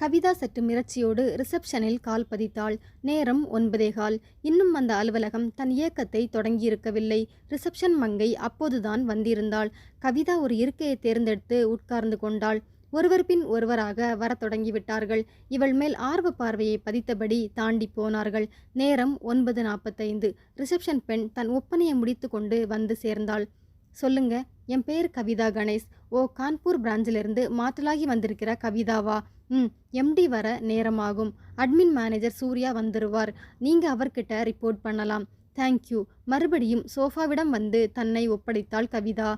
கவிதா சற்று மிரட்சியோடு ரிசப்ஷனில் கால் பதித்தாள். நேரம் ஒன்பதே கால் இன்னும் அந்த அலுவலகம் தன் இயக்கத்தை தொடங்கியிருக்கவில்லை. ரிசப்ஷன் மங்கை அப்போதுதான் வந்திருந்தாள். கவிதா ஒரு இருக்கையை தேர்ந்தெடுத்து உட்கார்ந்து கொண்டாள். ஒருவர் பின் ஒருவராக வரத் தொடங்கிவிட்டார்கள். இவள் மேல் ஆர்வ பார்வையை பதித்தபடி தாண்டி போனார்கள். நேரம் ஒன்பது நாற்பத்தைந்து ரிசப்ஷன் பெண் தன் ஒப்பனையை முடித்து கொண்டு வந்து சேர்ந்தாள். சொல்லுங்க என் பெயர் கவிதா கணேஷ். ஓ கான்பூர் பிரான்ச்சிலிருந்து மாற்றலாகி வந்திருக்கிற கவிதாவா? ம் எம்டி வர நேரமாகும். அட்மின் மேனேஜர் சூர்யா வந்துருவார். நீங்கள் அவர்கிட்ட ரிப்போர்ட் பண்ணலாம். தேங்க்யூ மறுபடியும் சோஃபாவிடம் வந்து தன்னை ஒப்படைத்தாள் கவிதா.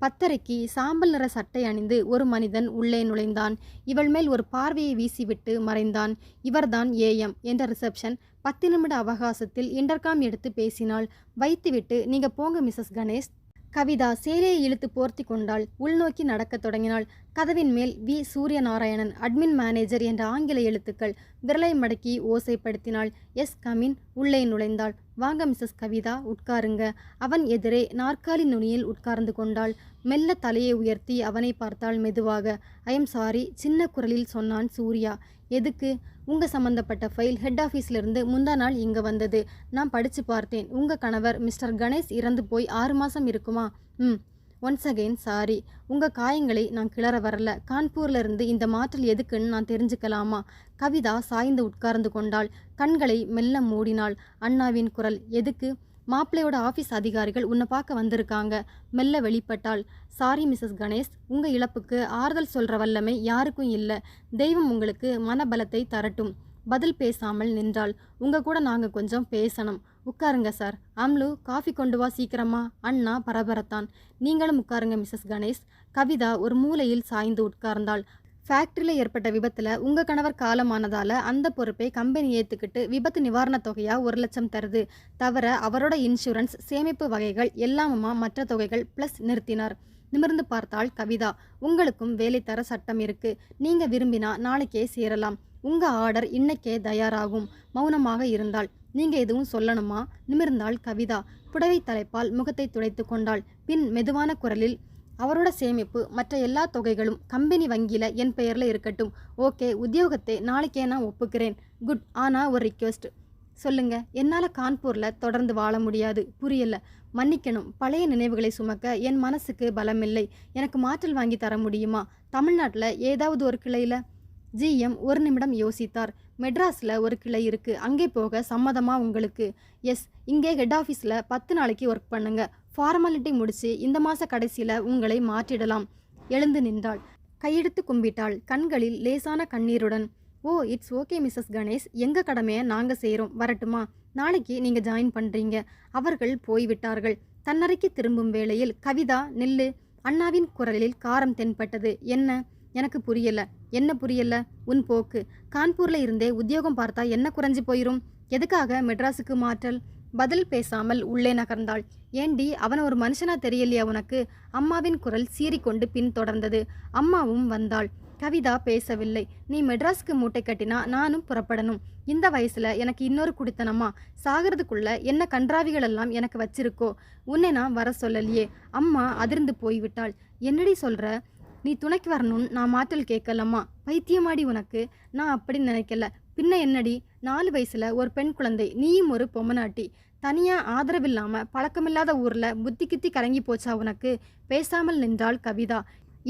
பத்தரைக்கு சாம்பல் நிற சட்டை அணிந்து ஒரு மனிதன் உள்ளே நுழைந்தான். இவள் மேல் ஒரு பார்வையை வீசிவிட்டு மறைந்தான். இவர்தான் ஏஎம் என்ற ரிசப்ஷன் பத்து நிமிட அவகாசத்தில் இன்டர்காம் எடுத்து பேசினாள். வைத்துவிட்டு நீங்கள் போங்க மிஸ்ஸஸ் கணேஷ் கவிதா சேலையை இழுத்து போர்த்தி கொண்டாள். உள்நோக்கி நடக்கத் தொடங்கினாள். கதவின் மேல் வி. சூரியநாராயணன் அட்மின் மேனேஜர் என்ற ஆங்கில எழுத்துக்கள் விரலை மடக்கி ஓசைப்படுத்தினாள். எஸ். கமின் உள்ளே நுழைந்தாள். வாங்க மிஸ்ஸஸ் கவிதா உட்காருங்க. அவன் எதிரே நாற்காலி நுனியில் உட்கார்ந்து கொண்டாள். மெல்ல தலையை உயர்த்தி அவனை பார்த்தாள் மெதுவாக. ஐஎம் சாரி சின்ன குரலில் சொன்னான் சூர்யா. எதுக்கு? உங்கள் சம்மந்தப்பட்ட ஃபைல் ஹெட் ஆஃபீஸ்லேருந்து முந்தா நாள் இங்கே வந்தது. நான் படித்து பார்த்தேன். உங்கள் கணவர் மிஸ்டர் கணேஷ் இறந்து போய் ஆறு மாதம் இருக்குமா? ம். ஒன்ஸ் அகெயின் சாரி உங்கள் காயங்களை நான் கிளற வரல. கான்பூர்ல இருந்து இந்த மாற்றல் எதுக்குன்னு நான் தெரிஞ்சுக்கலாமா? கவிதா சாய்ந்து உட்கார்ந்து கொண்டாள். கண்களை மெல்ல மூடினாள். அண்ணாவின் குரல் எதுக்கு? மாப்பிள்ளையோட ஆஃபீஸ் அதிகாரிகள் உன்னை பார்க்க வந்திருக்காங்க. மெல்ல வெளிப்பட்டால் சாரி மிஸ்ஸஸ் கணேஷ். உங்கள் இழப்புக்கு ஆறுதல் சொல்கிற வல்லமை யாருக்கும் இல்லை. தெய்வம் உங்களுக்கு மனபலத்தை தரட்டும். பதில் பேசாமல் நின்றாள். உங்கள் கூட நாங்கள் கொஞ்சம் பேசணும். உட்காருங்க சார். அம்லு காஃபி கொண்டு வா சீக்கிரமா. அண்ணா பரபரத்தான். நீங்களும் உட்காருங்க மிஸ்ஸஸ் கணேஷ். கவிதா ஒரு மூலையில் சாய்ந்து உட்கார்ந்தாள். ஃபேக்ட்ரியில் ஏற்பட்ட விபத்தில் உங்கள் கணவர் காலமானதால் அந்த பொறுப்பை கம்பெனி ஏற்றுக்கிட்டு விபத்து நிவாரணத் தொகையாக ஒரு லட்சம் தருது. தவிர அவரோட இன்சூரன்ஸ் சேமிப்பு வகைகள் எல்லாமுமா மற்ற தொகைகள் ப்ளஸ் நிறுத்தினார். நிமிர்ந்து பார்த்தால் கவிதா. உங்களுக்கும் வேலை தர சட்டம் இருக்கு. நீங்கள் விரும்பினா நாளைக்கே சேரலாம். உங்கள் ஆர்டர் இன்னைக்கே தயாராகும். மௌனமாக இருந்தால் நீங்கள் எதுவும் சொல்லணுமா? நிமிர்ந்தாள் கவிதா. புடவை தலைப்பால் முகத்தை துடைத்து கொண்டாள். பின் மெதுவான குரலில் அவரோட சேமிப்பு மற்ற எல்லா தொகைகளும் கம்பெனி வங்கியில் என் பெயரில் இருக்கட்டும். ஓகே உத்தியோகத்தை நாளைக்கே நான் ஒப்புக்கிறேன். குட். ஆனால் ஒரு ரிக்வெஸ்ட் சொல்லுங்க என்னால் கான்பூரில் தொடர்ந்து வாழ முடியாது. புரியல. மன்னிக்கணும். பழைய நினைவுகளை சுமக்க என் மனசுக்கு பலமில்லை. எனக்கு மாற்றல் வாங்கி தர முடியுமா? தமிழ்நாட்டில் ஏதாவது ஒரு கிளையில்? ஜிஎம் ஒரு நிமிடம் யோசித்தார். மெட்ராஸில் ஒரு கிளை இருக்குது அங்கே போக சம்மதமாக உங்களுக்கு? எஸ். இங்கே ஹெட் ஆஃபீஸில் பத்து நாளைக்கு ஒர்க் பண்ணுங்கள் ஃபார்மாலிட்டி முடிச்சு இந்த மாத கடைசியில் உங்களை மாற்றிடலாம். எழுந்து நின்றாள். கையெடுத்து கும்பிட்டாள். கண்களில் லேசான கண்ணீருடன் oh it's okay Mrs Ganesh. எங்கள் கடமையை நாங்கள் செய்கிறோம் வரட்டுமா? நாளைக்கு நீங்கள் ஜாயின் பண்ணுறீங்க அவர்கள் போய்விட்டார்கள். தன்னறைக்கு திரும்பும் வேளையில் கவிதா நில்லு. அண்ணாவின் குரலில் காரம் தென்பட்டது. என்ன? எனக்கு புரியல. என்ன புரியல? உன் போக்கு. கான்பூரில் இருந்தே உத்தியோகம் பார்த்தா என்ன குறைஞ்சி போயிரும்? எதுக்காக மெட்ராஸுக்கு மாற்றல்? பதில் பேசாமல் உள்ளே நகர்ந்தாள். ஏண்டி அவன் ஒரு மனுஷனா தெரியலையா உனக்கு? அம்மாவின் குரல் சீறிக்கொண்டு பின் தொடர்ந்தது. அம்மாவும் வந்தாள். கவிதா பேசவில்லை. நீ மெட்ராஸ்க்கு மூட்டை கட்டினா நானும் புறப்படணும். இந்த வயசுல எனக்கு இன்னொரு குடித்தனமா? சாகிறதுக்குள்ள என்ன கன்றாவிகள் எல்லாம் எனக்கு வச்சிருக்கோ? உன்னை நான் வர சொல்லலையே. அம்மா அதிர்ந்து போய்விட்டாள். என்னடி சொல்ற? நீ துணைக்கு வரணும்னு நான் மாற்றல் கேட்கலம்மா. பைத்தியமாடி உனக்கு. நான் அப்படி நினைக்கல. பின்ன என்னடி? நாலு வயசுல ஒரு பெண் குழந்தை. நீயும் ஒரு பொம்மநாட்டி தனியாக ஆதரவில்லாமல் பழக்கமில்லாத ஊரில் புத்தி கித்தி கலங்கி போச்சா உனக்கு? பேசாமல் நின்றாள் கவிதா.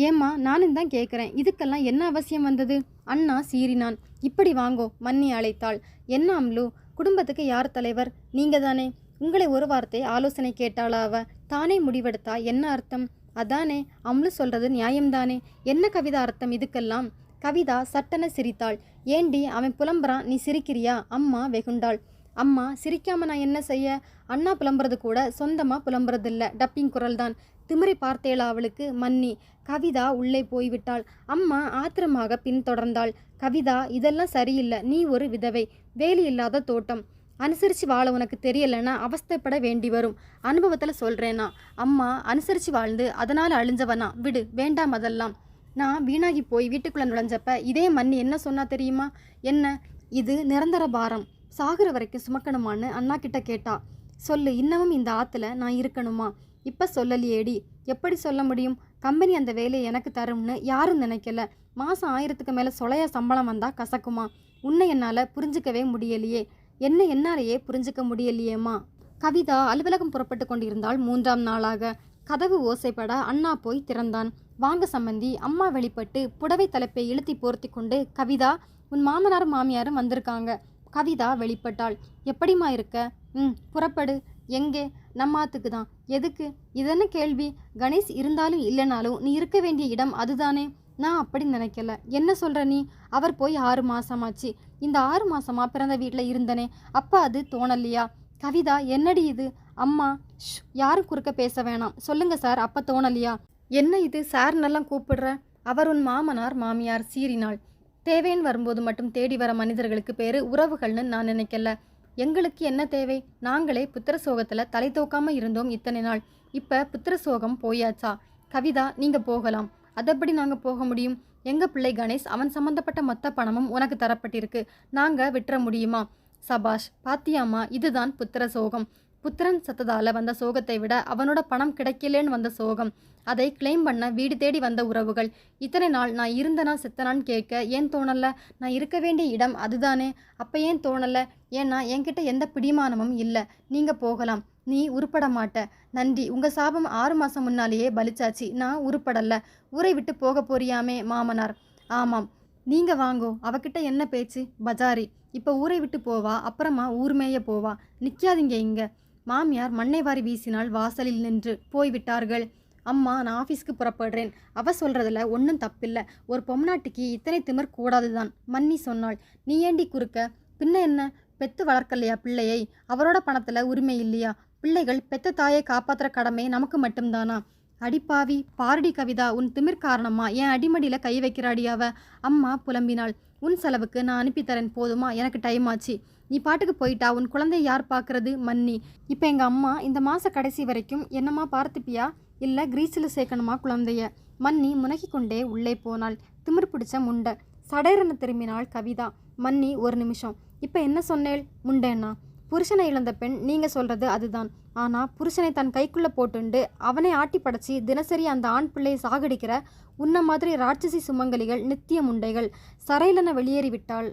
ஏம்மா நானும் தான் கேட்குறேன் இதுக்கெல்லாம் என்ன அவசியம் வந்தது? அண்ணா சீறினான். இப்படி வாங்கோ மன்னி அழைத்தாள். என்ன அம்லு குடும்பத்துக்கு யார் தலைவர்? நீங்க தானே உங்களை ஒரு வார்த்தை ஆலோசனை கேட்டாளா அவ? தானே முடிவெடுத்தா? என்ன அர்த்தம்? அதானே அம்லு சொல்றது நியாயம்தானே. என்ன கவிதா அர்த்தம் இதுக்கெல்லாம்? கவிதா சட்டென சிரித்தாள். ஏண்டி அவன் புலம்புறான் நீ சிரிக்கிறியா? அம்மா வெகுண்டாள். அம்மா சிரிக்காம நான் என்ன செய்ய? அண்ணா புலம்புறது கூட சொந்தமா புலம்புறதில்ல. டப்பிங் குரல் தான் திமிரை பார்த்தேளா அவளுக்கு மன்னி. கவிதா உள்ளே போய்விட்டாள். அம்மா ஆத்திரமாக பின்தொடர்ந்தாள். கவிதா இதெல்லாம் சரியில்லை. நீ ஒரு விதவை. வேலி இல்லாத தோட்டம். அனுசரித்து வாழ உனக்கு தெரியலைன்னா அவஸ்தைப்பட வேண்டி வரும். அனுபவத்தில் சொல்கிறேனா அம்மா அனுசரித்து வாழ்ந்து அதனால் அழிஞ்சவனா? விடு வேண்டாம் அதெல்லாம். நான் வீணாகி போய் வீட்டுக்குள்ளே நுழைஞ்சப்ப இதே மண்ணி என்ன சொன்னா தெரியுமா? என்ன? இது நிரந்தர பாரம். சாகுற வரைக்கும் சுமக்கணுமான்னு அண்ணா கிட்ட கேட்டா சொல்லு இன்னமும் இந்த ஆற்றுல நான் இருக்கணுமா? இப்போ சொல்லலையேடி. எப்படி சொல்ல முடியும்? கம்பெனி அந்த வேலையை எனக்கு தரும்னு யாரும் நினைக்கல. மாதம் ஆயிரத்துக்கு மேலே சொலையா சம்பளம் வந்தால் கசக்குமா? உன்னை என்னால் புரிஞ்சிக்கவே முடியலையே. என்ன என்னாலேயே புரிஞ்சிக்க முடியலையேம்மா? கவிதா அலுவலகம் புறப்பட்டு கொண்டிருந்தால் மூன்றாம் நாளாக. கதவு ஓசைப்பட அண்ணா போய் திறந்தான். வாங்க சம்மந்தி அம்மா வெளிப்பட்டு புடவை தலைப்பை இழுத்தி போர்த்தி கொண்டு கவிதா உன் மாமனாரும் மாமியாரும் வந்திருக்காங்க. கவிதா வெளிப்பட்டாள். எப்படிம்மா இருக்க? ம் புறப்படு. எங்கே? நம்மாத்துக்கு தான். எதுக்கு? இதென்ன கேள்வி? கணேஷ் இருந்தாலும் இல்லைனாலும் நீ இருக்க வேண்டிய இடம் அதுதானே? நான் அப்படி நினைக்கல. என்ன சொல்கிற நீ? அவர் போய் ஆறு மாசமாச்சு. இந்த ஆறு மாசமா பிறந்த வீட்டில் இருந்தனே. அப்போ அது தோணலையா கவிதா என்னடி இது? அம்மா. ஷ், யாரும் குறுக்க பேச வேணாம். சொல்லுங்க சார் அப்போ தோணலையா என்ன இது? சார்னெல்லாம் கூப்பிடுற? அவர் உன் மாமனார் மாமியார் சீறினாள். தேவைன்னு வரும்போது மட்டும் தேடி வர மனிதர்களுக்கு பேர் உறவுகள்னு நான் நினைக்கல. எங்களுக்கு என்ன தேவை? நாங்களே புத்திர சோகத்தில் தலை தூக்காம இருந்தோம் இத்தனை நாள். இப்போ புத்திர சோகம் போயாச்சா? கவிதா நீங்கள் போகலாம். அதப்படி நாங்கள் போக முடியும்? எங்கள் பிள்ளை கணேஷ் அவன் சம்மந்தப்பட்ட மொத்த பணமும் உனக்கு தரப்பட்டிருக்கு. நாங்கள் விட்டுற முடியுமா? சபாஷ் பாத்தியாமா இதுதான் புத்திர சோகம். புத்திரன் செத்ததால் வந்த சோகத்தை விட அவனோட பணம் கிடைக்கலேன்னு வந்த சோகம். அதை கிளைம் பண்ண வீடு தேடி வந்த உறவுகள். இத்தனை நாள் நான் இருந்தனா செத்தனான்னு கேட்க ஏன் தோணலை? நான் இருக்க வேண்டிய இடம் அதுதானே. அப்போ ஏன் தோணலை? ஏன்னா என்கிட்ட எந்த பிடிமானமும் இல்லை. நீங்கள் போகலாம். நீ உருப்பட மாட்ட. நன்றி. உங்கள் சாபம் ஆறு மாதம் முன்னாலேயே பலிச்சாச்சு. நான் உருப்படலை. ஊரை விட்டு போக போறியாமே மாமனார். ஆமாம். நீங்கள் வாங்கோ. அவகிட்ட என்ன பேச்சு? பஜாரி. இப்போ ஊரை விட்டு போவா. அப்புறமா ஊர் மேய போவா. நிற்காதீங்க இங்கே. மாமியார் மண்ணை வாரி வீசினால் வாசலில் நின்று போய்விட்டார்கள். அம்மா நான் ஆஃபீஸ்க்கு புறப்படுறேன். அவ சொல்கிறதுல ஒன்றும் தப்பில்லை. ஒரு பொம்நாட்டிக்கு இத்தனை திமிர் கூடாதுதான். மன்னி சொன்னாள் நீ ஏண்டி குறுக்க? பின்ன என்ன? பெத்து வளர்க்கலையா பிள்ளையை? அவரோட பணத்தில் உரிமை இல்லையா? பிள்ளைகள் பெத்த தாயை காப்பாற்றுற கடமை நமக்கு மட்டும்தானா? அடிப்பாவி பாரடி கவிதா உன் திமிர் காரணமா? என் அடிமடியில் கை வைக்கிறாடி அவ? அம்மா புலம்பினாள். உன் செலவுக்கு நான் அனுப்பித்தரேன் போதுமா? எனக்கு டைம் ஆச்சு. நீ பாட்டுக்கு போயிட்டா? உன் குழந்தைய யார் பார்க்கறது? மன்னி. இப்போ எங்கள் அம்மா இந்த மாத கடைசி வரைக்கும் என்னம்மா பார்த்துப்பியா? இல்லை கிரீஸில் சேர்க்கணுமா குழந்தைய? மன்னி முனகி கொண்டே உள்ளே போனாள். திமிர் பிடிச்ச முண்டை. சடைரன திரும்பினாள் கவிதா. மன்னி ஒரு நிமிஷம். இப்போ என்ன சொன்னேள்? முண்டேன்னா புருஷனை இழந்த பெண் நீங்கள் சொல்கிறது அதுதான். ஆனால் புருஷனை தன் கைக்குள்ளே போட்டுண்டு அவனை ஆட்டி படைச்சி தினசரி அந்த ஆண் பிள்ளையை சாகடிக்கிற உன்ன மாதிரி ராட்சசி சுமங்கலிகள் நித்திய முண்டைகள். சரையிலென வெளியேறிவிட்டாள்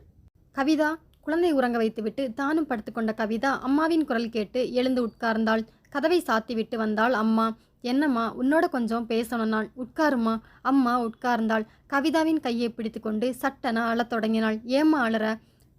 கவிதா குழந்தை உறங்க வைத்துவிட்டு தானும் படுத்துக்கொண்ட கவிதா அம்மாவின் குரல் கேட்டு எழுந்து உட்கார்ந்தாள். கதவை சாத்திவிட்டு வந்தாள் அம்மா. என்னம்மா உன்னோட கொஞ்சம் பேசணும் நான். உட்காருமா அம்மா உட்கார்ந்தாள். கவிதாவின் கையை பிடித்துக்கொண்டு சட்டன அழத் தொடங்கினாள். ஏம்மா அழற?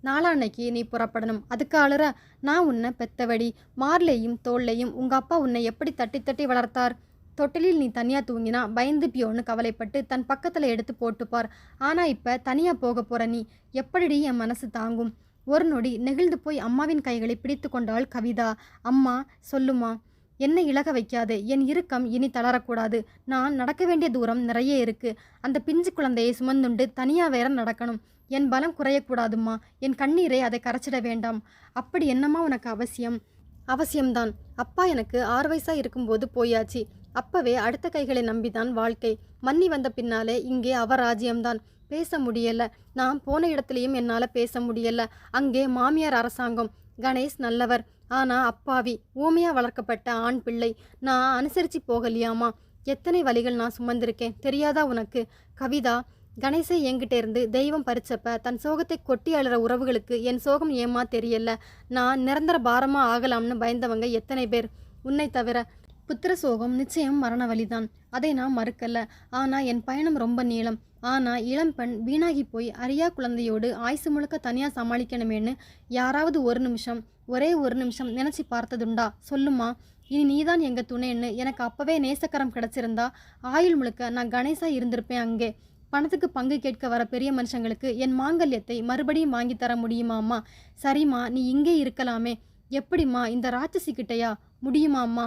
நாளான்னைக்கு நீ புறப்படணும். அதுக்கு அழுற நான் உன்னை பெத்தவடி. மார்லையும் தோல்லையும் உங்கள் அப்பா உன்னை எப்படி தட்டி தட்டி வளர்த்தார்? தொட்டிலில் நீ தனியாக தூங்கினா பயந்து பியோன்னு கவலைப்பட்டு தன் பக்கத்தில் எடுத்து போட்டுப்பார் ஆனால் இப்போ தனியாக போக போகிற நீ. எப்படிடி என் மனசு தாங்கும்? ஒரு நொடி நெகிழ்ந்து போய் அம்மாவின் கைகளை பிடித்து கொண்டாள் கவிதா. அம்மா சொல்லுமா. என்னை இழக வைக்காதே. என் இறுக்கம் இனி தளரக்கூடாது. நான் நடக்க வேண்டிய தூரம் நிறைய இருக்கு. அந்த பிஞ்சு குழந்தையை சுமந்துண்டு தனியாக வேற நடக்கணும். என் பலம் குறையக்கூடாதும்மா. என் கண்ணீரை அதை கரைச்சிட வேண்டாம். அப்படி என்னம்மா உனக்கு அவசியம்? அவசியம்தான். அப்பா எனக்கு ஆறு வயசாக இருக்கும்போது போயாச்சு. அப்பவே அடுத்த கைகளை நம்பிதான் வாழ்க்கை. மன்னி வந்த பின்னாலே இங்கே அவ ராஜ்யம்தான். பேச முடியல. நான் போன இடத்துலையும் என்னால் பேச முடியல. அங்கே மாமியார் அரசாங்கம். கணேஷ் நல்லவர். ஆனால் அப்பாவி. ஊமையாக வளர்க்கப்பட்ட ஆண் பிள்ளை. நான் அனுசரித்து போகலையாமா எத்தனை வழிகள் நான் சுமந்திருக்கேன்? தெரியாதா உனக்கு? கவிதா கணேசை என்கிட்ட இருந்து தெய்வம் பறிச்சப்ப தன் சோகத்தை கொட்டி அழுற உறவுகளுக்கு என் சோகம் ஏமா தெரியல? நான் நிரந்தர பாரமாக ஆகலாம்னு பயந்தவங்க எத்தனை பேர்? உன்னை தவிர புத்திர சோகம் நிச்சயம் மரண வழிதான். அதை நான் மறுக்கல. ஆனால் என் பயணம் ரொம்ப நீளம். ஆனால் இளம்பெண் வீணாகி போய் அரியா குழந்தையோடு ஆயுசு முழுக்க தனியாக சமாளிக்கணுமேன்னு யாராவது ஒரு நிமிஷம் ஒரே ஒரு நிமிஷம் நினச்சி பார்த்ததுண்டா? சொல்லுமா? இனி நீதான் எங்கள் துணைன்னு எனக்கு அப்போவே நேசக்கரம் கிடச்சிருந்தா ஆயுள் முழுக்க நான் கணேசாக இருந்திருப்பேன் அங்கே. பணத்துக்கு பங்கு கேட்க வர பெரிய மனுஷங்களுக்கு என் மாங்கல்யத்தை மறுபடியும் வாங்கி தர முடியுமாம்மா சரிம்மா நீ இங்கே இருக்கலாமே. எப்படிம்மா இந்த ராட்சசி கிட்டையா? முடியுமாம்மா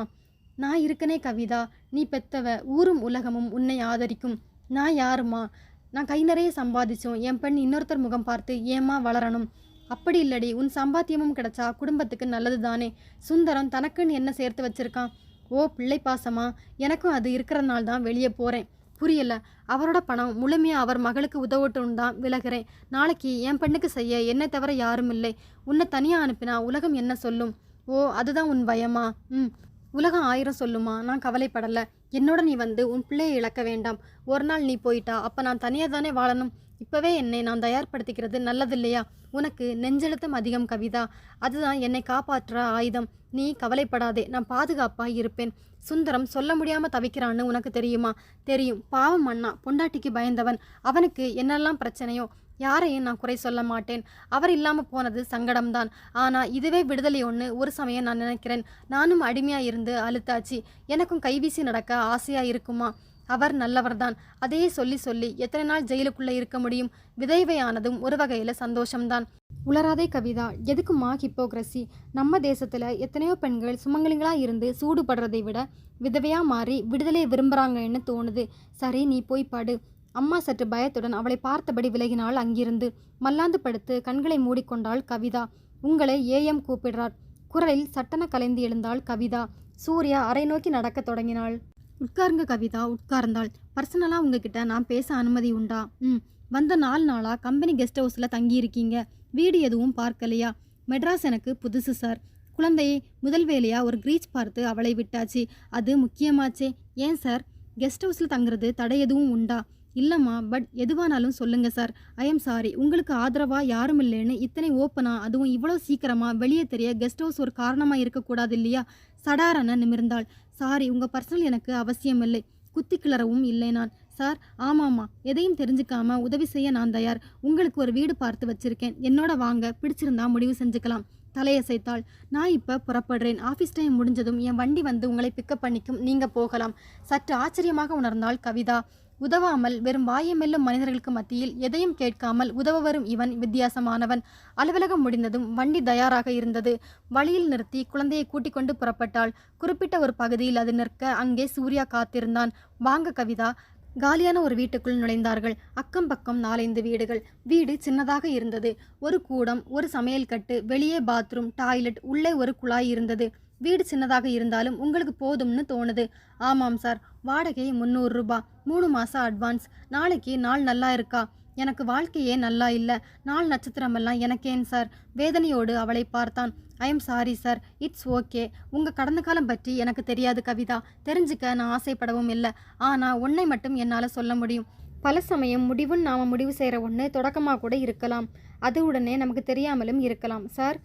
நான் இருக்கனே கவிதா. நீ பெத்தவ ஊரும் உலகமும் உன்னை ஆதரிக்கும். நான் யாரும்மா? நான் கை நிறைய சம்பாதிச்சோம். என் பெண் இன்னொருத்தர் முகம் பார்த்து ஏம்மா வளரணும்? அப்படி இல்லடி உன் சம்பாத்தியமும் கிடைச்சா குடும்பத்துக்கு நல்லது தானே சுந்தரம் தனக்குன்னு என்ன சேர்த்து வச்சிருக்கான்? ஓ பிள்ளை பாசமா? எனக்கும் அது இருக்கிறனால தான் வெளியே போகிறேன் புரியல. அவரோட பணம் முழுமையாக அவர் மகளுக்கு உதவட்டும் தான் விலகிறேன். நாளைக்கு என் பெண்ணுக்கு செய்ய என்னை தவிர யாரும் இல்லை. உன்னை தனியாக அனுப்பினா உலகம் என்ன சொல்லும்? ஓ அதுதான் உன் பயமா? ம். உலகம் ஆயிரம் சொல்லுமா? நான் கவலைப்படலை. என்னோட நீ வந்து உன் பிள்ளையை இழக்க வேண்டாம். ஒரு நாள் நீ போயிட்டா அப்போ நான் தனியாக தானே வாழணும்? இப்போவே என்னை நான் தயார்படுத்திக்கிறது நல்லது இல்லையா உனக்கு நெஞ்செழுத்தம் அதிகம் கவிதா. அதுதான் என்னை காப்பாற்றுற ஆயுதம். நீ கவலைப்படாதே நான் பாதுகாப்பாக இருப்பேன். சுந்தரம் சொல்ல முடியாமல் தவிக்கிறான்னு உனக்கு தெரியுமா? தெரியும். பாவம் அண்ணா பொண்டாட்டிக்கு பயந்தவன். அவனுக்கு என்னெல்லாம் பிரச்சனையோ யாரையும் நான் குறை சொல்ல மாட்டேன். அவர் இல்லாமல் போனது சங்கடம்தான். ஆனால் இதுவே விடுதலை ஒன்று ஒரு சமயம் நான் நினைக்கிறேன். நானும் அடிமையாக இருந்து அழுத்தாச்சு. எனக்கும் கைவீசி நடக்க ஆசையாக இருக்குமா? அவர் நல்லவர்தான். அதையே சொல்லி சொல்லி எத்தனை நாள் ஜெயிலுக்குள்ளே இருக்க முடியும்? விதைவையானதும் ஒரு வகையில் சந்தோஷம்தான். உளராதே கவிதா எதுக்குமா ஹிப்போக்ரஸி? நம்ம தேசத்தில் எத்தனையோ பெண்கள் சுமங்கலிங்களாக இருந்து சூடுபடுறதை விட விதவையாக மாறி விடுதலையை விரும்புகிறாங்கன்னு தோணுது. சரி நீ போய் பாடு. அம்மா சற்று பயத்துடன் அவளை பார்த்தபடி விலகினாள் அங்கிருந்து. மல்லாந்து படுத்து கண்களை மூடிக்கொண்டாள் கவிதா. உங்களை ஏஎம் கூப்பிடுறார். குரலில் சட்டன கலைந்து எழுந்தாள் கவிதா. சூர்யா அரை நோக்கி நடக்கத் தொடங்கினாள். உட்காருங்க கவிதா உட்கார்ந்தாள். பர்சனலாக உங்ககிட்ட நான் பேச அனுமதி உண்டா? ம். வந்த நாலு நாளாக கம்பெனி கெஸ்ட் ஹவுஸில் தங்கியிருக்கீங்க. வீடு எதுவும் பார்க்கலையா? மெட்ராஸ் எனக்கு புதுசு சார். குழந்தையை முதல் வேலையாக ஒரு க்ரீச் பார்த்து அவளை விட்டாச்சு. அது முக்கியமாச்சே. ஏன் சார்? கெஸ்ட் ஹவுஸில் தங்குறது தடை எதுவும் உண்டா? இல்லைம்மா பட் எதுவானாலும் சொல்லுங்கள் சார். I am sorry. உங்களுக்கு ஆதரவாக யாரும் இல்லைன்னு இத்தனை ஓப்பனாக அதுவும் இவ்வளோ சீக்கிரமாக வெளியே தெரிய கெஸ்ட் ஹவுஸ் ஒரு காரணமாக இருக்கக்கூடாது இல்லையா? சடாரன நிமிர்ந்தாள். சாரி உங்கள் பர்சனல் எனக்கு அவசியம் இல்லை குத்தி கிளறவும் இல்லை நான். சார் ஆமாம்மா. எதையும் தெரிஞ்சுக்காம உதவி செய்ய நான் தயார். உங்களுக்கு ஒரு வீடு பார்த்து வச்சிருக்கேன். என்னோட வாங்க. பிடிச்சிருந்தா முடிவு செஞ்சுக்கலாம். தலையசைத்தாள் நான் இப்போ புறப்படுறேன். ஆஃபீஸ் டைம் முடிஞ்சதும் என் வண்டி வந்து உங்களை பிக்கப் பண்ணிக்கும். நீங்கள் போகலாம். சற்று ஆச்சரியமாக உணர்ந்தாள் கவிதா. உதவாமல் வெறும் வாயமெல்லும் மனிதர்களுக்கு மத்தியில் எதையும் கேட்காமல் உதவ வரும் இவன் வித்தியாசமானவன். அலுவலகம் முடிந்ததும் வண்டி தயாராக இருந்தது. வழியில் நிறுத்தி குழந்தையை கூட்டிக் கொண்டு புறப்பட்டாள். குறிப்பிட்ட ஒரு பகுதியில் அது நிற்க அங்கே சூர்யா காத்திருந்தான். வாங்க கவிதா. காலியான ஒரு வீட்டுக்குள் நுழைந்தார்கள். அக்கம் பக்கம் நாலைந்து வீடுகள். வீடு சின்னதாக இருந்தது. ஒரு கூடம் ஒரு சமையல் கட்டு வெளியே பாத்ரூம் டாய்லெட் உள்ளே ஒரு குழாய் இருந்தது. வீடு சின்னதாக இருந்தாலும் உங்களுக்கு போதும்னு தோணுது. ஆமாம் சார். வாடகை முந்நூறு ரூபா. மூணு மாதம் அட்வான்ஸ் நாளைக்கு நாள் நல்லா இருக்கா? எனக்கு வாழ்க்கையே நல்லா இல்லை. நாள் நட்சத்திரமெல்லாம் எனக்கேன் சார். வேதனையோடு அவளை பார்த்தான். I am sorry sir it's okay உங்கள் கடந்த காலம் பற்றி எனக்கு தெரியாது கவிதா. தெரிஞ்சுக்க நான் ஆசைப்படவும் இல்லை. ஆனால் உன்னை மட்டும் என்னால் சொல்ல முடியும். பல சமயம் முடிவுன்னு நாம் முடிவு செய்கிற ஒன்று தொடக்கமாக கூட இருக்கலாம். அது உடனே நமக்கு தெரியாமலும் இருக்கலாம் சார்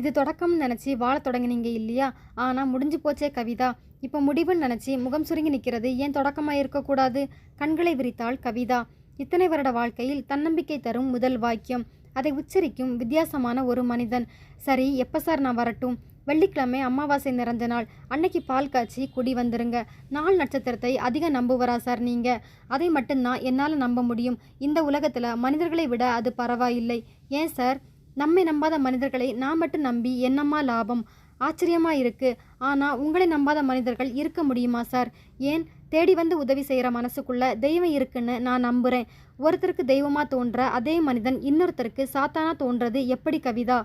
இது தொடக்கம்னு நினச்சி வாழ தொடங்கினீங்க இல்லையா? ஆனால் முடிஞ்சு போச்சே கவிதா. இப்போ முடிவுன்னு நினச்சி முகம் சுருங்கி நிற்கிறது ஏன் தொடக்கமாக இருக்கக்கூடாது? கண்களை விரித்தாள் கவிதா. இத்தனை வருட வாழ்க்கையில் தன்னம்பிக்கை தரும் முதல் வாக்கியம். அதை உச்சரிக்கும் வித்தியாசமான ஒரு மனிதன். சரி எப்போ சார் நான் வரட்டும்? வெள்ளிக்கிழமை அமாவாசை நிறைஞ்ச நாள். அன்னைக்கு பால் காய்ச்சி குடி வந்துருங்க. நாள் நட்சத்திரத்தை அதிக நம்புவரா சார் நீங்கள் அதை மட்டும்தான் என்னால் நம்ப முடியும். இந்த உலகத்தில் மனிதர்களை விட அது பரவாயில்லை. ஏன் சார்? நம்மை நம்பாத மனிதர்களை நான் மட்டும் நம்பி என்னம்மா லாபம்? ஆச்சரியமா இருக்கு. ஆனா உங்களை நம்பாத மனிதர்கள் இருக்க முடியுமா சார்? ஏன்? தேடி வந்து உதவி செய்கிற மனசுக்குள்ள தெய்வம் இருக்குன்னு நான் நம்புறேன். ஒருத்தருக்கு தெய்வமா தோன்ற அதே மனிதன் இன்னொருத்தருக்கு சாத்தானா தோன்றது எப்படி கவிதா?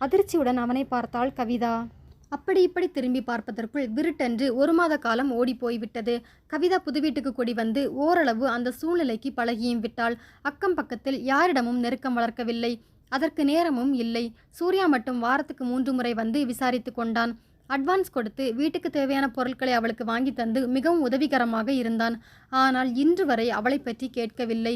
அதிர்ச்சியுடன் அவனை பார்த்தாள் கவிதா. அப்படி இப்படி திரும்பி பார்ப்பதற்குள் விருட்டென்று ஒரு மாத காலம் ஓடி போய்விட்டது. கவிதா புது வீட்டுக்கு கொடி வந்து ஓரளவு அந்த சூழ்நிலைக்கு பழகியும் விட்டாள். அக்கம் பக்கத்தில் யாரிடமும் நெருக்கம் வளர்க்கவில்லை. அதற்கு நேரமும் இல்லை. சூர்யா மட்டும் வாரத்துக்கு மூன்று முறை வந்து விசாரித்து கொண்டான். அட்வான்ஸ் கொடுத்து வீட்டுக்கு தேவையான பொருட்களை அவளுக்கு வாங்கி தந்து மிகவும் உதவிகரமாக இருந்தான். ஆனால் இன்று வரை அவளை பற்றி கேட்கவில்லை.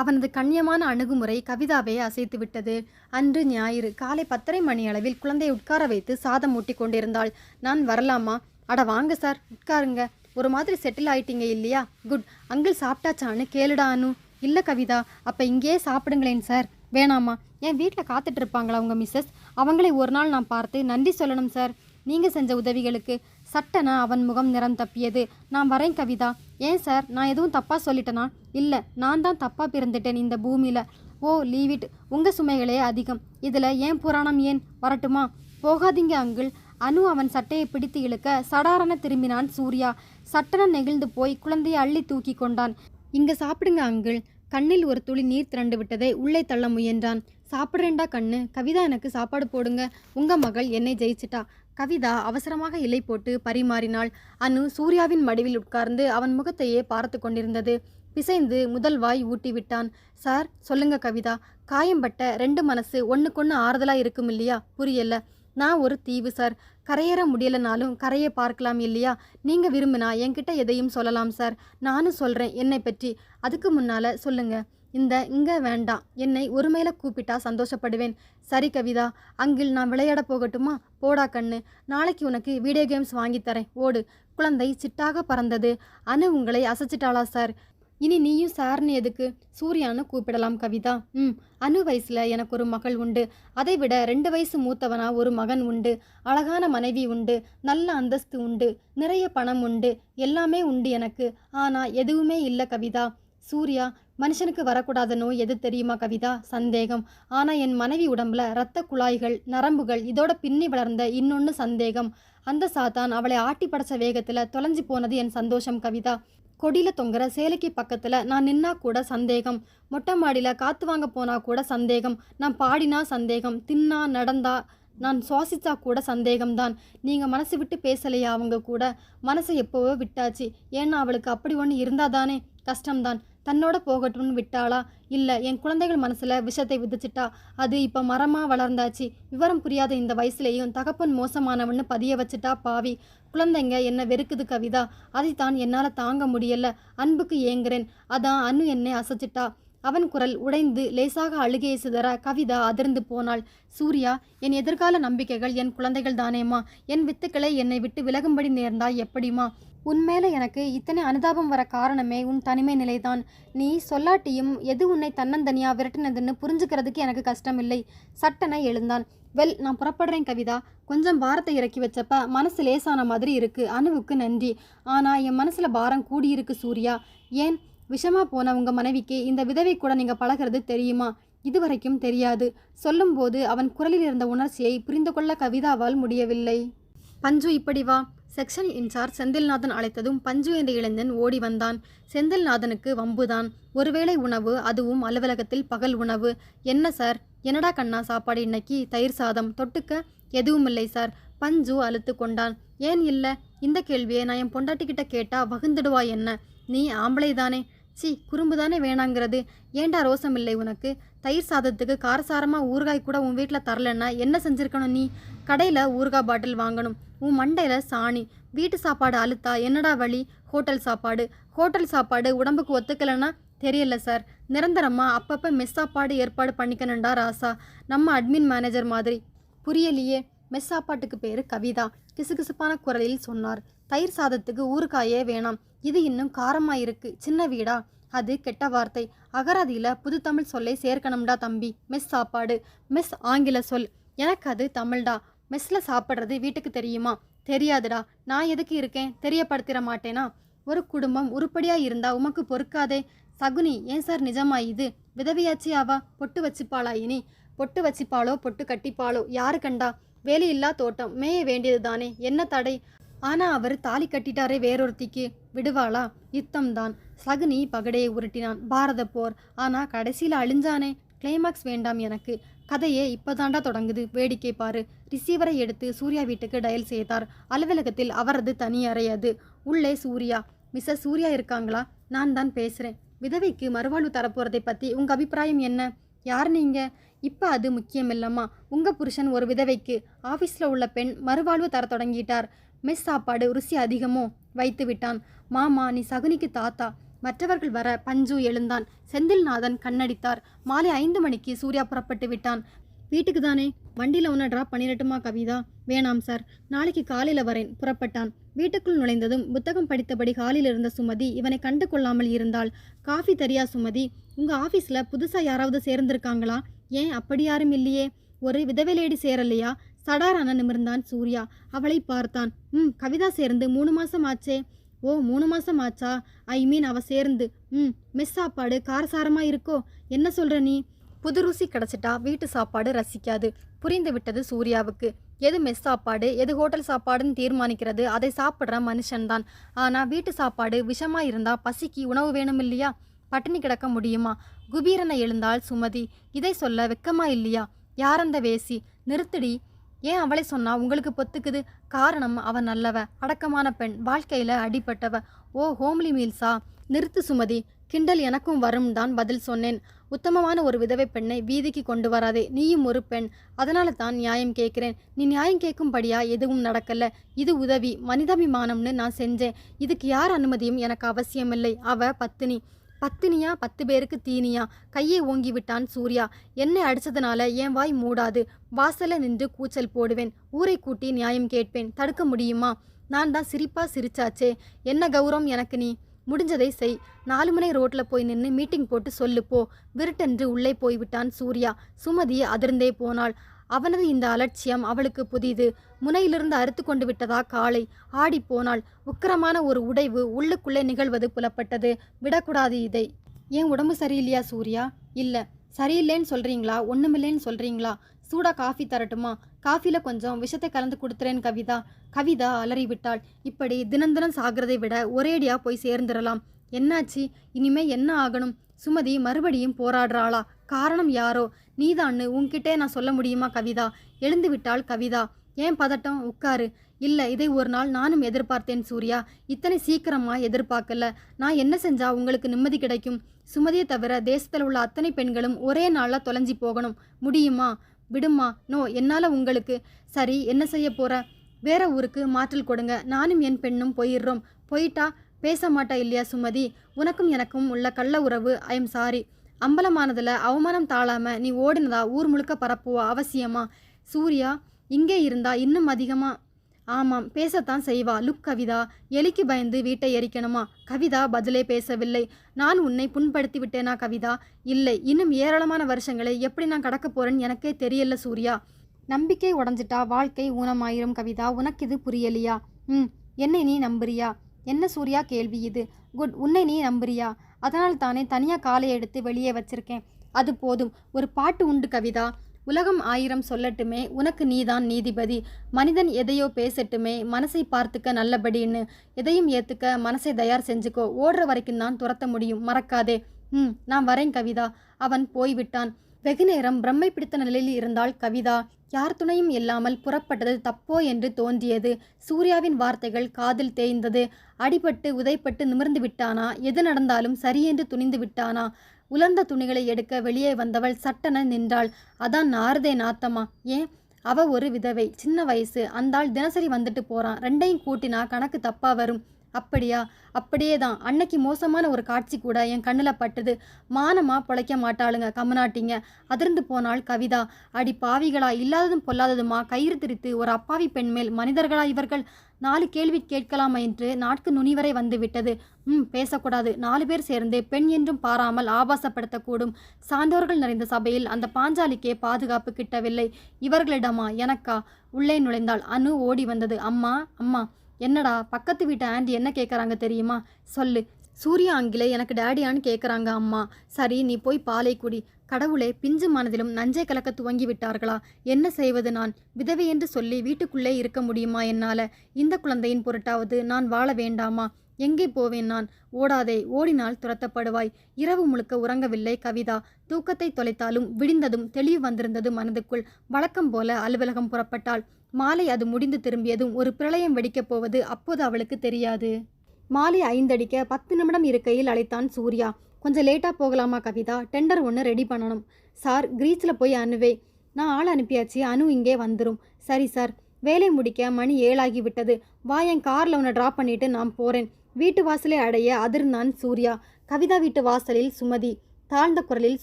அவனது கண்ணியமான அணுகுமுறை கவிதாவை அசைத்து விட்டது. அன்று ஞாயிறு காலை பத்தரை மணி அளவில் குழந்தையை உட்கார வைத்து சாதம் ஊட்டி கொண்டிருந்தாள். நான் வரலாமா? அட வாங்க சார் உட்காருங்க. ஒரு மாதிரி செட்டில் ஆயிட்டீங்க இல்லையா? குட் அங்கிள் சாப்பிட்டாச்சான்னு கேளுடா அனு. இல்லை கவிதா அப்போ இங்கேயே சாப்பிடுங்களேன் சார் வேணாமா என் வீட்டில் காத்துட்டு இருப்பாங்களா உங்கள் மிஸ்ஸஸ் அவங்களை ஒரு நாள் நான் பார்த்து நன்றி சொல்லணும் சார் நீங்கள் செஞ்ச உதவிகளுக்கு சட்டனை அவன் முகம் நிறம் தப்பியது. நான் வரேன் கவிதா. ஏன் சார் நான் எதுவும் தப்பாக சொல்லிட்டேனா? இல்லை நான் தான் தப்பாக பிறந்துட்டேன் இந்த பூமியில். ஓ லீவ் இட் உங்கள் சுமைகளே அதிகம். இதில் ஏன் புராணம் ஏன் வரட்டுமா? போகாதீங்க அங்கிள் அனு அவன் சட்டையை பிடித்து இழுக்க சடாரண திரும்பினான் சூர்யா. சட்டன நெகிழ்ந்து போய் குழந்தையை அள்ளி தூக்கி கொண்டான். இங்கே சாப்பிடுங்க அங்கிள் கண்ணில் ஒரு துளி நீர் திரண்டு விட்டதை உள்ளே தள்ள முயன்றான். சாப்பிட்றேன்டா கண்ணு. கவிதா எனக்கு சாப்பாடு போடுங்க. உங்க மகள் என்னை ஜெயிச்சிட்டா. கவிதா அவசரமாக இலை போட்டு பரிமாறினாள். அனு சூர்யாவின் மடிவில் உட்கார்ந்து அவன் முகத்தையே பார்த்து கொண்டிருந்தது. பிசைந்து முதல் வாய் ஊட்டி விட்டான். சார் சொல்லுங்க கவிதா. காயம்பட்ட ரெண்டு மனசு ஒன்றுக்கொன்று ஆறுதலாக இருக்கும் இல்லையா புரியல. நான் ஒரு தீவு சார். கரையேற முடியலனாலும் கரையை பார்க்கலாம் இல்லையா? நீங்கள் விரும்பினா என்கிட்ட எதையும் சொல்லலாம் சார். நானும் சொல்கிறேன் என்னை பற்றி. அதுக்கு முன்னால் சொல்லுங்க. இந்த இங்கே வேண்டாம். என்னை ஒருமையில கூப்பிட்டா சந்தோஷப்படுவேன். சரி கவிதா. அங்கில் நான் விளையாட போகட்டுமா? போடா கண்ணு. நாளைக்கு உனக்கு வீடியோ கேம்ஸ் வாங்கித் தரேன். ஓடு. குழந்தை சிட்டாக பறந்தது. அனு உங்களை அசைச்சிட்டாளா சார்? இனி நீயும் சார்னு எதுக்கு? சூர்யான்னு கூப்பிடலாம் கவிதா. ம் அனு வயசில் எனக்கு ஒரு மகள் உண்டு. அதை விட ரெண்டு வயசு மூத்தவனா ஒரு மகன் உண்டு. அழகான மனைவி உண்டு. நல்ல அந்தஸ்து உண்டு. நிறைய பணம் உண்டு. எல்லாமே உண்டு எனக்கு. ஆனால் எதுவுமே இல்லை கவிதா. சூர்யா மனுஷனுக்கு வரக்கூடாத நோய் எது தெரியுமா கவிதா? சந்தேகம். ஆனால் என் மனைவி உடம்புல இரத்த குழாய்கள் நரம்புகள் இதோட பின்னி வளர்ந்த இன்னொன்று சந்தேகம். அந்த சாத்தான் அவளை ஆட்டி படைச்ச வேகத்தில் தொலைஞ்சு போனது என் சந்தோஷம் கவிதா. கொடியில் தொங்குற சேலைக்கு பக்கத்தில் நான் நின்னா கூட சந்தேகம். மொட்டை மாடியில் காற்று வாங்க போனால் கூட சந்தேகம். நான் பாடினா சந்தேகம். தின்னா நடந்தா நான் சுவாசித்தா கூட சந்தேகம்தான். நீங்கள் மனசு விட்டு பேசலையா அவங்க கூட? மனசை எப்போவோ விட்டாச்சு. ஏன்னா அவளுக்கு அப்படி ஒன்று இருந்தாதானே? கஷ்டம்தான். தன்னோட போகட்டும்னு விட்டாளா? இல்லை என் குழந்தைகள் மனசில் விஷத்தை விதிச்சிட்டா? அது இப்போ மரமாக வளர்ந்தாச்சு. விவரம் புரியாத இந்த வயசுலேயும் தகப்பன் மோசமானவன்னு பதிய வச்சுட்டா பாவி. குழந்தைங்க என்ன வெறுக்குது கவிதா? அதைத்தான் என்னால் தாங்க முடியல. அன்புக்கு ஏங்குறேன். அதான் அனு என்னை அசைச்சிட்டா. அவன் குரல் உடைந்து லேசாக அழுகையை சிதற கவிதா அதிர்ந்து போனாள். சூர்யா என் எதிர்கால நம்பிக்கைகள் என் குழந்தைகள் தானேம்மா. என் வித்துக்களை என்னை விட்டு விலகும்படி நேர்ந்தா எப்படிமா உன்மேல எனக்கு இத்தனை அனுதாபம் வர காரணமே உன் தனிமை நிலைதான். நீ சொல்லாட்டியும் எது உன்னை தன்னந்தனியா விரட்டினதுன்னு புரிஞ்சுக்கிறதுக்கு எனக்கு கஷ்டமில்லை. சட்டனை எழுந்தான். வெல் நான் புறப்படுறேன் கவிதா. கொஞ்சம் பாரத்தை இறக்கி வச்சப்ப மனசு லேசான மாதிரி இருக்கு. அணுவுக்கு நன்றி. ஆனா என் மனசுல பாரம் கூடியிருக்கு சூர்யா. ஏன்? விஷமா போன உங்க மனைவிக்கு இந்த விதவை கூட நீங்க பழகிறது தெரியுமா? இதுவரைக்கும் தெரியாது. சொல்லும்போது அவன் குரலில் இருந்த உணர்ச்சியை புரிந்து கொள்ள கவிதாவால் முடியவில்லை. பஞ்சு இப்படி வா. செக்ஷன் இன்சார்ஜ் செந்தில்நாதன் அழைத்ததும் பஞ்சு என்ற இளைஞன் ஓடி வந்தான். செந்தில்நாதனுக்கு வம்புதான். ஒருவேளை உணவு அதுவும் அலுவலகத்தில் பகல் உணவு. என்ன சார்? என்னடா கண்ணா சாப்பாடு இன்னைக்கு? தயிர் சாதம். தொட்டுக்க எதுவும் இல்லை சார். பஞ்சு அழுத்து கொண்டான். ஏன் இல்லை? இந்த கேள்வியை நான் என் பொண்டாட்டிக்கிட்ட கேட்டா வகுந்துடுவா என்ன? நீ ஆம்பளை தானே சி குறும்பு தானே வேணாங்கிறது. ஏன்டா ரோசம் இல்லை உனக்கு? தயிர் சாதத்துக்கு காரசாரமாக ஊறுகாய் கூட உன் வீட்டில் தரலன்னா என்ன செஞ்சுருக்கணும் நீ? கடையில் ஊறுகாய் பாட்டில் வாங்கணும். உன் மண்டையில் சாணி. வீட்டு சாப்பாடு அழுத்தா என்னடா வழி ஹோட்டல் சாப்பாடு. ஹோட்டல் சாப்பாடு உடம்புக்கு ஒத்துக்கலைன்னா தெரியல சார். நிரந்தரமாக அப்பப்போ மெஸ் சாப்பாடு ஏற்பாடு பண்ணிக்கணும்டா ராசா. நம்ம அட்மின் மேனேஜர் மாதிரி. புரியலையே. மெஸ் சாப்பாட்டுக்கு பேர் கவிதா. கிசுகிசுப்பான குரலில் சொன்னார். தயிர் சாதத்துக்கு ஊறுகாயே வேணாம். இது இன்னும் காரமாக இருக்கு. சின்ன வீடா? அது கெட்ட வார்த்தை. அகராதியில் புது தமிழ் சொல்லை சேர்க்கணும்டா தம்பி. மெஸ் சாப்பாடு மெஸ் ஆங்கில சொல். எனக்கு அது தமிழ்டா. மெஸ்ஸில் சாப்பிட்றது வீட்டுக்கு தெரியுமா? தெரியாதுடா. நான் எதுக்கு இருக்கேன்? தெரியப்படுத்திட மாட்டேனா? ஒரு குடும்பம் உருப்படியாக இருந்தா உமக்கு பொறுக்காதே. சகுனி ஏன் சார் நிஜமா இது? விதவியாச்சி அவா பொட்டு வச்சுப்பாளா இனி? பொட்டு வச்சுப்பாளோ? பொட்டு கட்டிப்பாளோ? யாரு கண்டா? வேலையில்லா தோட்டம். மேய வேண்டியது தானே என்ன தடை? ஆனால் அவர் தாலி கட்டிட்டாரே வேறொருத்திக்கு. விடுவாளா? யுத்தம்தான். சகுனி பகடையை உருட்டினான். பாரத போர் ஆனால் கடைசியில் அழிஞ்சானே? கிளைமாக்ஸ் வேண்டாம் எனக்கு. கதையே இப்போதாண்டா தொடங்குது. வேடிக்கை பாரு. ரிசீவரை எடுத்து சூர்யா வீட்டுக்கு டயல் செய்தார். அலுவலகத்தில் அவரது தனி அறை அது. உள்ளே சூர்யா. மிஸ்ஸஸ் சூர்யா இருக்காங்களா? நான் தான் பேசுகிறேன் விதவைக்கு மறுவாழ்வு தரப்போகிறதை பற்றி உங்கள் அபிப்பிராயம் என்ன? யார் நீங்கள் இப்போ அது முக்கியம் இல்லம்மா உங்கள் புருஷன் ஒரு விதவைக்கு. ஆஃபீஸில் உள்ள பெண் மறுவாழ்வு தர தொடங்கிட்டார். மெஸ் சாப்பாடு ருசி அதிகமோ? வைத்து விட்டான். மாமா நீ சகுனிக்கு தாத்தா. மற்றவர்கள் வர பஞ்சு எழுந்தான். செந்தில்நாதன் கண்ணடித்தார். மாலை ஐந்து மணிக்கு சூர்யா புறப்பட்டு விட்டான். வீட்டுக்கு தானே வண்டியில் உன்னை ட்ராப் பண்ணிடட்டுமா கவிதா? வேணாம் சார் நாளைக்கு காலையில் வரேன். புறப்பட்டான். வீட்டுக்குள் நுழைந்ததும் புத்தகம் படித்தபடி ஹாலில் இருந்த சுமதி இவனை கண்டு கொள்ளாமல் இருந்தாள். காஃபி தரியா சுமதி. உங்கள் ஆஃபீஸில் புதுசாக யாராவது சேர்ந்திருக்காங்களா? ஏன் அப்படி யாரும் இல்லையே? ஒரு விதவை லேடி சேரலையா? சடாரான நிமிர்ந்தான் சூர்யா. அவளை பார்த்தான். ம் கவிதா சேர்ந்து மூணு மாசம் ஆச்சே. ஓ மூணு மாசம் ஆச்சா? ஐ மீன் அவ சேர்ந்து. ம் மெஸ் சாப்பாடு காரசாரமா இருக்கோ? என்ன சொல்ற நீ? புது ருசி கிடச்சிட்டா வீட்டு சாப்பாடு ரசிக்காது. புரிந்து விட்டது சூர்யாவுக்கு. எது மெஸ் சாப்பாடு? எது ஹோட்டல் சாப்பாடுன்னு தீர்மானிக்கிறது? அதை சாப்பிட்ற மனுஷன்தான் ஆனால் வீட்டு சாப்பாடு விஷமா இருந்தா பசிக்கு உணவு வேணும் இல்லையா? பட்டினி கிடக்க முடியுமா? குபீரனை எழுந்தாள் சுமதி. இதை சொல்ல வெக்கமா இல்லையா? யாரந்த வேசி? நிறுத்தடி. ஏன் அவளை சொன்னா உங்களுக்கு பொத்துக்குது. காரணம் அவ நல்லவ அடக்கமான பெண். வாழ்க்கையில அடிபட்டவ. ஓ ஹோம்லி மீல்ஸா? நிறுத்து சுமதி. கிண்டல் எனக்கும் வரும் தான் பதில் சொன்னேன். உத்தமமான ஒரு விதவை பெண்ணை வீதிக்கு கொண்டு வராதே. நீயும் ஒரு பெண். அதனால தான் நியாயம் கேட்கிறேன். நீ நியாயம் கேட்கும்படியா எதுவும் நடக்கல. இது உதவி. மனிதாபிமானம்னு நான் செஞ்சேன். இதுக்கு யார் அனுமதியும் எனக்கு அவசியமில்லை. அவ பத்தினி. பத்தினியா பத்து பேருக்கு தீனியா? கையை ஓங்கி விட்டான் சூர்யா. என்னை அடிச்சதுனால என் வாய் மூடாது. வாசல்ல நின்று கூச்சல் போடுவேன். ஊரை கூட்டி நியாயம் கேட்பேன். தடுக்க முடியுமா? நான் தான் சிரிப்பா சிரிச்சாச்சே. என்ன கௌரவம் எனக்கு நீ? முடிஞ்சதை செய். நாலு மணி ரோட்ல போய் நின்று மீட்டிங் போட்டு சொல்லு போ. விருட்டென்று உள்ளே போய்விட்டான் சூர்யா. சுமதி அதிர்ந்தே போனாள். அவனது இந்த அலட்சியம் அவளுக்கு புதிது. முனையிலிருந்து அறுத்து கொண்டு விட்டதா காலை ஆடிப்போனால் உக்கிரமான ஒரு உடைவு உள்ளுக்குள்ளே நிகழ்வது புலப்பட்டது. விடக்கூடாது இதை. ஏன் உடம்பு சரியில்லையா சூர்யா? இல்லை. சரியில்லைன்னு சொல்கிறீங்களா ஒன்றுமில்லைன்னு சொல்கிறீங்களா சூடா காஃபி தரட்டுமா? காஃபியில் கொஞ்சம் விஷத்தை கலந்து கொடுத்துறேன் கவிதா. கவிதா அலறிவிட்டாள். இப்படி தினம் தினம் சாகிறதை விட ஒரேடியாக போய் சேர்ந்துடலாம். என்னாச்சு? இனிமே என்ன ஆகணும்? சுமதி மறுபடியும் போராடுறாளா? காரணம் யாரோ? நீதான்னு உன்கிட்டே நான் சொல்ல முடியுமா கவிதா? எழுந்து விட்டாள் கவிதா. ஏன் பதட்டம்? உட்காரு. இல்லை இதை ஒரு நாள் நானும் எதிர்பார்த்தேன் சூர்யா. இத்தனை சீக்கிரமா எதிர்பார்க்கல. நான் என்ன செஞ்சா உங்களுக்கு நிம்மதி கிடைக்கும்? சுமதியை தவிர தேசத்தில் உள்ள அத்தனை பெண்களும் ஒரே நாளில் தொலைஞ்சி போகணும். முடியுமா? விடுமா? நோ என்னால் உங்களுக்கு. சரி என்ன செய்ய போகிற வேற ஊருக்கு மாற்றல் கொடுங்க. நானும் என் பெண்ணும் போயிடுறோம். போயிட்டா பேச மாட்டா இல்லையா சுமதி? உனக்கும் எனக்கும் உள்ள கள்ள உறவு ஐ எம் சாரி அம்பலமானதில் அவமானம் தாழாம நீ ஓடினதா ஊர் முழுக்க பரப்புவா அவசியமா? சூர்யா இங்கே இருந்தா இன்னும் அதிகமாக ஆமாம் பேசத்தான் செய்வா. லுக் கவிதா எலிக்கு பயந்து வீட்டை எரிக்கணுமா? கவிதா பதிலே பேசவில்லை. நான் உன்னை புண்படுத்தி விட்டேனா கவிதா? இல்லை. இன்னும் ஏராளமான வருஷங்களை எப்படி நான் கடக்க போறேன்னு எனக்கே தெரியல சூர்யா. நம்பிக்கை உடஞ்சிட்டா வாழ்க்கை ஊனமாயிரும் கவிதா. உனக்கு இது புரியலையா? ம். என்னை நீ நம்புறியா? என்ன சூர்யா கேள்வி இது? குட் உன்னை நீ நம்புறியா? அதனால் தானே தனியாக காலை எடுத்து வெளியே வச்சிருக்கேன். அது போதும். ஒரு பாட்டு உண்டு கவிதா. உலகம் ஆயிரம் சொல்லட்டுமே உனக்கு நீதான் நீதிபதி. மனிதன் எதையோ பேசட்டுமே மனசை பார்த்துக்க நல்லபடின்னு. எதையும் ஏற்றுக்க மனசை தயார் செஞ்சுக்கோ. ஓடுற வரைக்கும் தான் துரத்த முடியும். மறக்காதே. ம் நான் வரேன் கவிதா. அவன் போய்விட்டான். வெகுநேரம் பிரம்மை பிடித்த நிலையில் இருந்தாள் கவிதா. யார் துணையும் இல்லாமல் புறப்பட்டது தப்போ என்று தோன்றியது. சூர்யாவின் வார்த்தைகள் காதில் தேய்ந்தது. அடிபட்டு உதைப்பட்டு நிமிர்ந்து விட்டானா? எது நடந்தாலும் சரியென்று துணிந்து விட்டானா? உலர்ந்த துணிகளை எடுக்க வெளியே வந்தவள் சட்டென நின்றாள். அதான் நாரதே நாத்தமா ஏன்? அவ ஒரு விதவை. சின்ன வயசு. அந்தாள் தினசரி வந்துட்டு போறான். ரெண்டையும் கூட்டினா கணக்கு தப்பா வரும். அப்படியா? அப்படியே தான் அன்னைக்கு மோசமான ஒரு காட்சி கூட என் கண்ணில் பட்டது. மானமா பொழைக்க மாட்டாளுங்க கம்மநாட்டிங்க அதிர்ந்து போனால் கவிதா. அடி பாவிகளா இல்லாததும் பொல்லாததுமா? கயிறு திரித்து ஒரு அப்பாவி பெண் மேல் மனிதர்களா இவர்கள்? நாலு கேள்வி கேட்கலாமா என்று நாட்கு நுனிவரை வந்து விட்டது. ம் பேசக்கூடாது. நாலு பேர் சேர்ந்து பெண் என்றும் பாராமல் ஆபாசப்படுத்தக்கூடும். சான்றோர்கள் நிறைந்த சபையில் அந்த பாஞ்சாலிக்கே பாதுகாப்பு கிட்டவில்லை. இவர்களிடமா எனக்கா? உள்ளே நுழைந்தாள். அனு ஓடி வந்தது. அம்மா அம்மா. என்னடா பக்கத்து வீட்டு ஆண்டி என்ன கேட்குறாங்க தெரியுமா? சொல்லு. சூரிய அங்கிலே எனக்கு டேடியான்னு கேட்குறாங்க அம்மா. சரி நீ போய் பாலை குடி. கடவுளே பிஞ்சு மனதிலும் நஞ்சை கலக்க துவங்கி விட்டார்களா? என்ன செய்வது நான்? விதவை என்று சொல்லி வீட்டுக்குள்ளே இருக்க முடியுமா என்னால்? இந்த குழந்தையின் பொருட்டாவது நான் வாழ வேண்டாமா? எங்கே போவேன் நான்? ஓடாதே ஓடினால் துரத்தப்படுவாய். இரவு முழுக்க உறங்கவில்லை கவிதா. தூக்கத்தை தொலைத்தாலும் விடிந்ததும் தெளிவு வந்திருந்தது மனதுக்குள். வழக்கம் போல அலுவலகம் புறப்பட்டாள். மாலை அது முடிந்து திரும்பியதும் ஒரு பிரளயம் வெடிக்கப் போவது அப்போது அவளுக்கு தெரியாது. மாலை ஐந்தடிக்க பத்து நிமிடம் இருக்கையில் அழைத்தான் சூர்யா. கொஞ்சம் லேட்டாக போகலாமா கவிதா? டெண்டர் ஒன்று ரெடி பண்ணணும். சார் கிரீச்சில் போய் அனுவே நான் ஆள் அனுப்பியாச்சு. அனு இங்கே வந்துடும் சரி சார். வேலை முடிக்க மணி ஏழாகி விட்டது. வா என் காரில் உன்னை ட்ராப் பண்ணிட்டு நான் போகிறேன் வீட்டு வாசலை அடைய அதிர்ந்தான் சூர்யா. கவிதா வீட்டு வாசலில் சுமதி. தாழ்ந்த குரலில்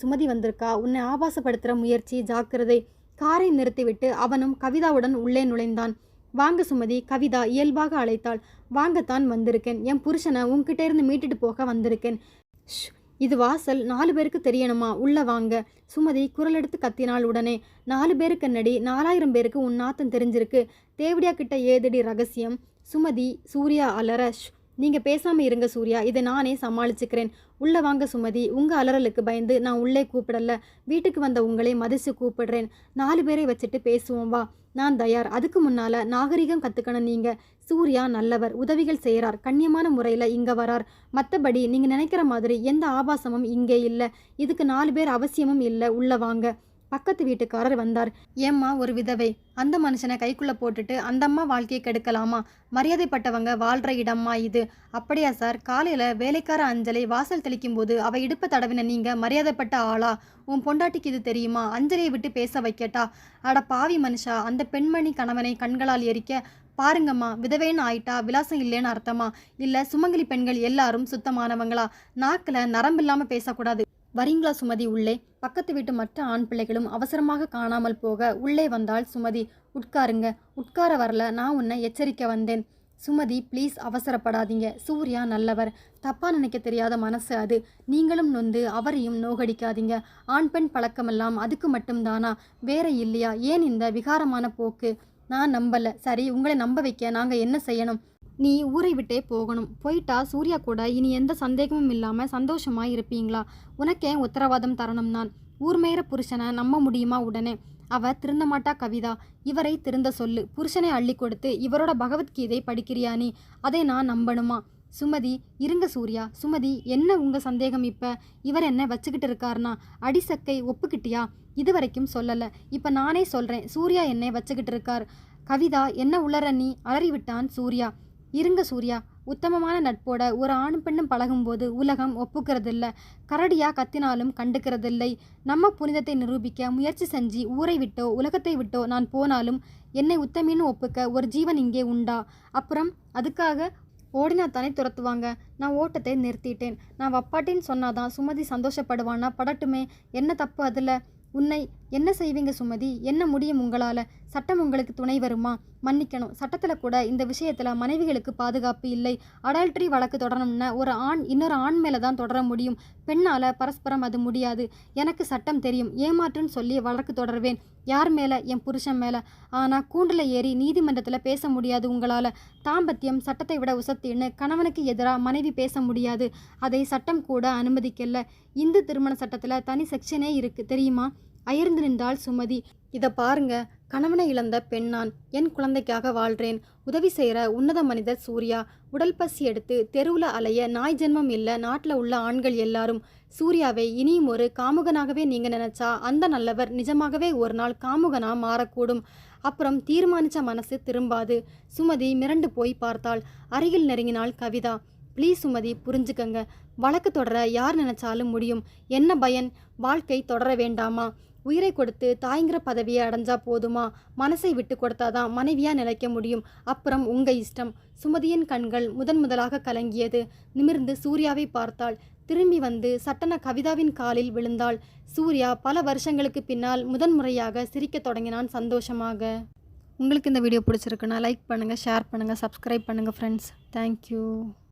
சுமதி வந்திருக்கா? உன்னை ஆபாசப்படுத்துகிற முயற்சி ஜாக்கிரதை. காரை நிறுத்திவிட்டு அவனும் கவிதாவுடன் உள்ளே நுழைந்தான். வாங்க சுமதி கவிதா இயல்பாக அழைத்தாள். வாங்கத்தான் வந்திருக்கேன். என் புருஷனை உங்ககிட்ட இருந்து மீட்டுட்டு போக வந்திருக்கேன். இது வாசல். நாலு பேருக்கு தெரியணுமா? உள்ள வாங்க. சுமதி குரல் எடுத்து கத்தினாள் உடனே. நாலு பேருக்கு என்னடி நாலாயிரம் பேருக்கு உன் நாத்தம் தெரிஞ்சிருக்கு. தேவடியா கிட்ட ஏதடி ரகசியம்? சுமதி சூர்யா அலரஷ் நீங்கள் நீங்க பேசாம இருங்க சூர்யா. இதை நானே சமாளிச்சுக்கிறேன். உள்ள வாங்க சுமதி. உங்க அலறலுக்கு பயந்து நான் உள்ளே கூப்பிடல. வீட்டுக்கு வந்த உங்களை மதிச்சு கூப்பிடுறேன். நாலு பேரை வச்சுட்டு பேசுவோம் வா. நான் தயார். அதுக்கு முன்னால நாகரிகம் கத்துக்கணும் நீங்க. சூர்யா நல்லவர். உதவிகள் செய்கிறார் கண்ணியமான முறையில் இங்க வரார். மற்றபடி நீங்க நினைக்கிற மாதிரி எந்த ஆபாசமும் இங்கே இல்லை. இதுக்கு நாலு பேர் அவசியமும் இல்லை. உள்ள வாங்க. பக்கத்து வீட்டுக்காரர் வந்தார். ஏம்மா ஒரு விதவை. அந்த மனுஷனை கைக்குள்ளே போட்டுட்டு அந்தம்மா வாழ்க்கையை கெடுக்கலாமா? மரியாதைப்பட்டவங்க வாழ்கிற இடம்மா இது. அப்படியா சார்? காலையில் வேலைக்கார அஞ்சலை வாசல் தெளிக்கும் போது அவள் இடுப்ப தடவின நீங்கள் மரியாதைப்பட்ட ஆளா? உன் பொண்டாட்டிக்கு இது தெரியுமா? அஞ்சலியை விட்டு பேச வைக்கட்டா? அட பாவி மனுஷா அந்த பெண்மணி கணவனை கண்களால் எரிக்க பாருங்கம்மா. விதவைன்னு ஆயிட்டா விலாசம் இல்லைன்னு அர்த்தமா? இல்லை சுமங்கலி பெண்கள் எல்லாரும் சுத்தமானவங்களா? நாக்கில் நரம்பில்லாமல் பேசக்கூடாது. வரீங்களா சுமதி உள்ளே? பக்கத்து வீட்டு மற்ற ஆண் பிள்ளைகளும் அவசரமாக காணாமல் போக உள்ளே வந்தாள் சுமதி. உட்காருங்க. உட்கார வரல. நான் உன்னை எச்சரிக்க வந்தேன். சுமதி ப்ளீஸ் அவசரப்படாதீங்க. சூர்யா நல்லவர். தப்பாக நினைக்க தெரியாத மனசு அது. நீங்களும் நொந்து அவரையும் நோகடிக்காதீங்க. ஆண் பெண் பழக்கமெல்லாம் அதுக்கு மட்டும்தானா? வேற இல்லையா? ஏன் இந்த விகாரமான போக்கு? நான் நம்பல. சரி உங்களை நம்ப வைக்க நாங்கள் என்ன செய்யணும்? நீ ஊரை விட்டே போகணும். போயிட்டா சூர்யா கூட இனி எந்த சந்தேகமும் இல்லாமல் சந்தோஷமாக இருப்பீங்களா? உனக்கே உத்தரவாதம் தரணும் நான். ஊர்மேற புருஷனை நம்ப முடியுமா உடனே? அவ திருந்த மாட்டா கவிதா. இவரை திருந்த சொல்லு. புருஷனை அள்ளி கொடுத்து இவரோட பகவத்கீதை படிக்கிறியா நீ? அதை நான் நம்பணுமா? சுமதி இருங்க சூர்யா. சுமதி என்ன உங்க சந்தேகம் இப்ப? இவர் என்ன வச்சுக்கிட்டு இருக்காருனா? அடிசக்கை ஒப்புக்கிட்டியா? இது வரைக்கும் சொல்லல. இப்ப நானே சொல்றேன். சூர்யா என்னை வச்சுக்கிட்டு இருக்கார். கவிதா என்ன உளற நீ? அலறிவிட்டான் சூர்யா. இருங்க சூர்யா. உத்தமமான நட்போட ஒரு ஆணும் பெண்ணும் பழகும்போது உலகம் ஒப்புக்கிறதில்ல. கரடியா கத்தினாலும் கண்டுக்கிறதில்லை. நம்ம புனிதத்தை நிரூபிக்க முயற்சி செஞ்சு ஊரை விட்டோ உலகத்தை விட்டோ நான் போனாலும் என்னை உத்தமின்னு ஒப்புக்க ஒரு ஜீவன் இங்கே உண்டா? அப்புறம் அதுக்காக ஓடினா தானே துரத்துவாங்க. நான் ஓட்டத்தை நிறுத்திட்டேன். நான் வப்பாட்டின்னு சொன்னாதான் சுமதி சந்தோஷப்படுவானா? படட்டுமே. என்ன தப்பு அதில்? உன்னை என்ன செய்வீங்க சுமதி? என்ன முடியும் உங்களால்? சட்டம் உங்களுக்கு துணை வருமா? மன்னிக்கணும். சட்டத்தில் கூட இந்த விஷயத்தில் மனைவிகளுக்கு பாதுகாப்பு இல்லை. அடல்ட்ரி வழக்கு தொடரணும்னா ஒரு ஆண் இன்னொரு ஆண் மேலே தான் தொடர முடியும். பெண்ணால் பரஸ்பரம் அது முடியாது. எனக்கு சட்டம் தெரியும். ஏமாற்றுன்னு சொல்லி வழக்கு தொடர்வேன். யார் மேலே? என் புருஷன் மேலே. ஆனால் கூண்டில் ஏறி நீதிமன்றத்தில் பேச முடியாது உங்களால். தாம்பத்தியம் சட்டத்தை விட உசத்தின்னு கணவனுக்கு எதிராக மனைவி பேச முடியாது. அதை சட்டம் கூட அனுமதிக்கல. இந்து திருமண சட்டத்தில் தனி செக்ஷனே இருக்குது தெரியுமா? அயர்ந்து நின்றாள் சுமதி. இதை பாருங்க கணவனை இழந்த பெண்ணான் என் குழந்தைக்காக வாழ்றேன். உதவி செய்கிற உன்னத மனிதர் சூர்யா. உடல் பசி எடுத்து தெருவில் அலைய நாய் ஜென்மம் இல்லை நாட்டில் உள்ள ஆண்கள் எல்லாரும். சூர்யாவை இனியும் ஒரு காமுகனாகவே நீங்கள் நினச்சா அந்த நல்லவர் நிஜமாகவே ஒரு நாள் காமுகனாக மாறக்கூடும். அப்புறம் தீர்மானித்த மனசு திரும்பாது. சுமதி மிரண்டு போய் பார்த்தாள். அருகில் நெருங்கினாள் கவிதா. ப்ளீஸ் சுமதி புரிஞ்சுக்கங்க. வழக்கு தொடர யார் நினைச்சாலும் முடியும். என்ன பயன்? வாழ்க்கை தொடர வேண்டாமா? உயிரை கொடுத்து தாய்ங்கிற பதவியை அடைஞ்சா போதுமா? மனசை விட்டு கொடுத்தாதான் மனைவியா நிலைக்க முடியும். அப்புறம் உங்க இஷ்டம். சுமதியின் கண்கள் முதன் முதலாக கலங்கியது. நிமிர்ந்து சூர்யாவை பார்த்தாள். திரும்பி வந்து சட்டன கவிதாவின் காலில் விழுந்தாள். சூர்யா பல வருஷங்களுக்கு பின்னால் முதன்முறையாக சிரிக்கத் தொடங்கினான் சந்தோஷமாக. உங்களுக்கு இந்த வீடியோ பிடிச்சிருக்குன்னா லைக் பண்ணுங்கள் ஷேர் பண்ணுங்கள் சப்ஸ்கிரைப் பண்ணுங்கள் ஃப்ரெண்ட்ஸ் தேங்க்யூ